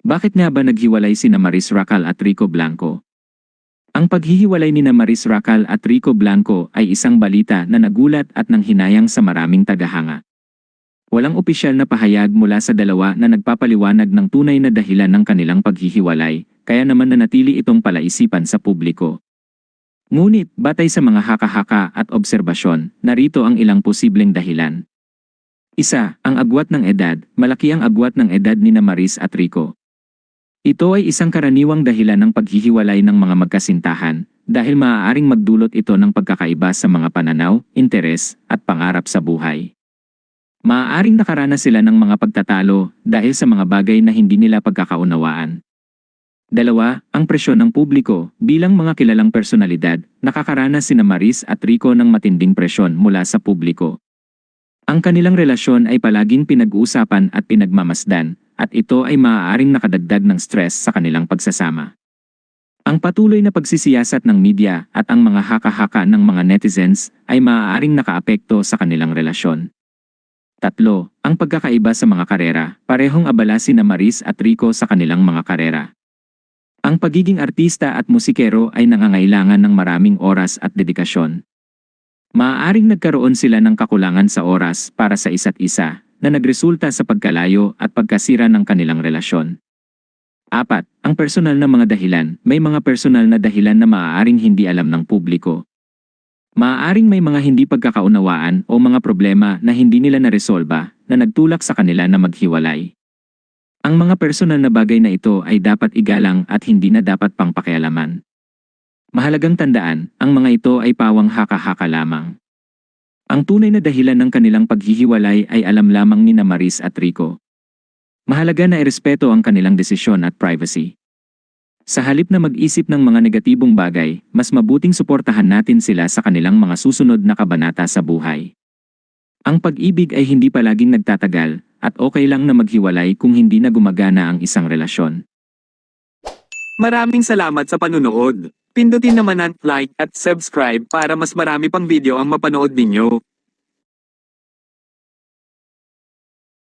Bakit nga ba naghiwalay sina Maris Racal at Rico Blanco? Ang paghihiwalay ni Maris Racal at Rico Blanco ay isang balita na nagulat at nanghinayang sa maraming tagahanga. Walang opisyal na pahayag mula sa dalawa na nagpapaliwanag ng tunay na dahilan ng kanilang paghihiwalay, kaya naman nanatili itong palaisipan sa publiko. Ngunit, batay sa mga haka-haka at obserbasyon, narito ang ilang posibleng dahilan. Isa, ang agwat ng edad, malaki ang agwat ng edad ni Maris at Rico. Ito ay isang karaniwang dahilan ng paghihiwalay ng mga magkasintahan dahil maaaring magdulot ito ng pagkakaiba sa mga pananaw, interes, at pangarap sa buhay. Maaaring nakaranas sila ng mga pagtatalo dahil sa mga bagay na hindi nila pagkakaunawaan. Dalawa, ang presyon ng publiko bilang mga kilalang personalidad, nakakaranas sina Maris at Rico ng matinding presyon mula sa publiko. Ang kanilang relasyon ay palaging pinag-uusapan at pinagmamasdan, at ito ay maaaring nakadagdag ng stress sa kanilang pagsasama. Ang patuloy na pagsisiyasat ng media at ang mga haka-haka ng mga netizens ay maaaring nakaapekto sa kanilang relasyon. Tatlo, ang pagkakaiba sa mga karera, parehong abala sina Maris at Rico sa kanilang mga karera. Ang pagiging artista at musikero ay nangangailangan ng maraming oras at dedikasyon. Maaaring nagkaroon sila ng kakulangan sa oras para sa isa't isa na nagresulta sa pagkalayo at pagkasira ng kanilang relasyon. Apat, ang personal na mga dahilan, may mga personal na dahilan na maaaring hindi alam ng publiko. Maaaring may mga hindi pagkakaunawaan o mga problema na hindi nila naresolba na nagtulak sa kanila na maghiwalay. Ang mga personal na bagay na ito ay dapat igalang at hindi na dapat pang pakialaman. Mahalagang tandaan, ang mga ito ay pawang haka-haka lamang. Ang tunay na dahilan ng kanilang paghihiwalay ay alam lamang ni Maris at Rico. Mahalaga na irespeto ang kanilang desisyon at privacy. Sa halip na mag-isip ng mga negatibong bagay, mas mabuting suportahan natin sila sa kanilang mga susunod na kabanata sa buhay. Ang pag-ibig ay hindi palaging nagtatagal, at okay lang na maghiwalay kung hindi na gumagana ang isang relasyon. Maraming salamat sa panunood. Pindutin naman ang like at subscribe para mas marami pang video ang mapanood ninyo.